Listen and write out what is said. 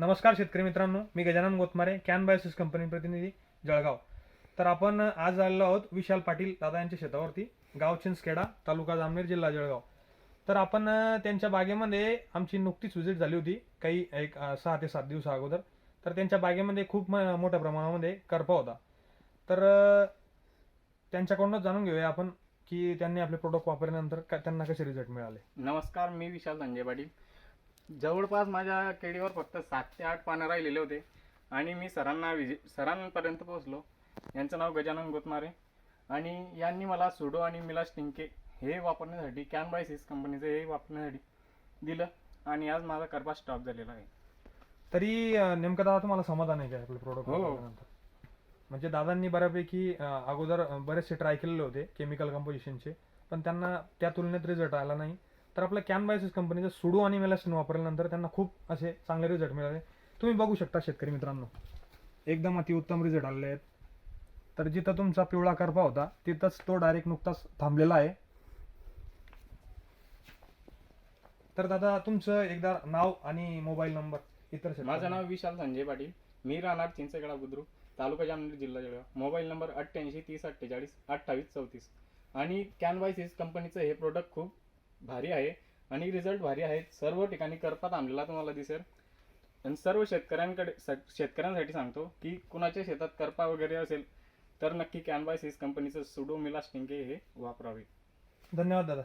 नमस्कार शेतकरी मित्रांनो मी Gajanan Gotmare can Biosys company प्रतिनिधी जळगाव. तर आपण आज आलेलो आहोत विशाल पाटील दादा यांच्या शेतावरती गाव चिंचखेडा तालुका जामनेर जिल्हा जळगाव. तर आपण त्यांच्या बागेमध्ये आमची नुकतीच व्हिजिट झाली होती काही एक सहा ते सात दिवसा अगोदर. तर त्यांच्या बागेमध्ये खूप म- मोठ्या प्रमाणामध्ये करपा होता. तर त्यांच्याकडूनच जाणून घेऊया आपण की त्यांनी आपले प्रोडक्ट वापरल्यानंतर त्यांना कसे रिझल्ट मिळाले. नमस्कार मी विशाल संजय पाटील जवळपास माझ्या केळीवर फक्त सात ते आठ पानं राहिलेले होते. आणि मी सरांना विजिट सरांपर्यंत पोहोचलो. यांचं नाव गजानन गोतमारे. आणि यांनी मला सुडो आणि मिलास टिंके हे वापरण्यासाठी कॅनबायसिस कंपनीचं हे वापरण्यासाठी दिलं. आणि आज माझा करपा स्टॉप झालेला आहे. तरी नेमकं दादा तुम्हाला समाधान आहे का आपले प्रोडक्ट हो. म्हणजे दादांनी बऱ्यापैकी अगोदर बरेचसे ट्राय केलेले होते केमिकल कंपोजिशनचे पण त्यांना त्या तुलनेत रिझल्ट आला नाही. तर आपलं कॅन बायोसिस कंपनीचं सुडो आणि मेलास्टिन वापरल्यानंतर त्यांना खूप असे चांगले रिझल्ट मिळाले. तुम्ही बघू शकता शेतकरी मित्रांनो. एकदम अतिउत्तम रिझल्ट आलेले आहेत. तर जिथं तुमचा पिवळा करपा होता तिथंच तो डायरेक्ट नुकताच थांबलेला आहे. तर दादा तुमचं एकदा नाव आणि मोबाईल नंबर इतर माझं नाव विशाल संजय पाटील. मी राहणार चिंचगडा बुद्रुक तालुका जामनेर जिल्हा जळगाव. मोबाईल नंबर अठ्ठ्याऐंशी तीस अठ्ठेचाळीस अठ्ठावीस चौतीस. आणि कॅनवायसिस कंपनीचं हे प्रोडक्ट खूप भारी आहे. आणि रिझल्ट भारी आहेत. सर्व ठिकाणी करपा थांबलेला तुम्हाला दिसेल. आणि सर्व शेतकऱ्यांकडे स- शेतकऱ्यांसाठी सांगतो की कुणाच्या शेतात करपा वगैरे असेल तर नक्की कॅनबायसिस कंपनीचं सुडो मिलास्टिंगे हे वापरावे. धन्यवाद दादा.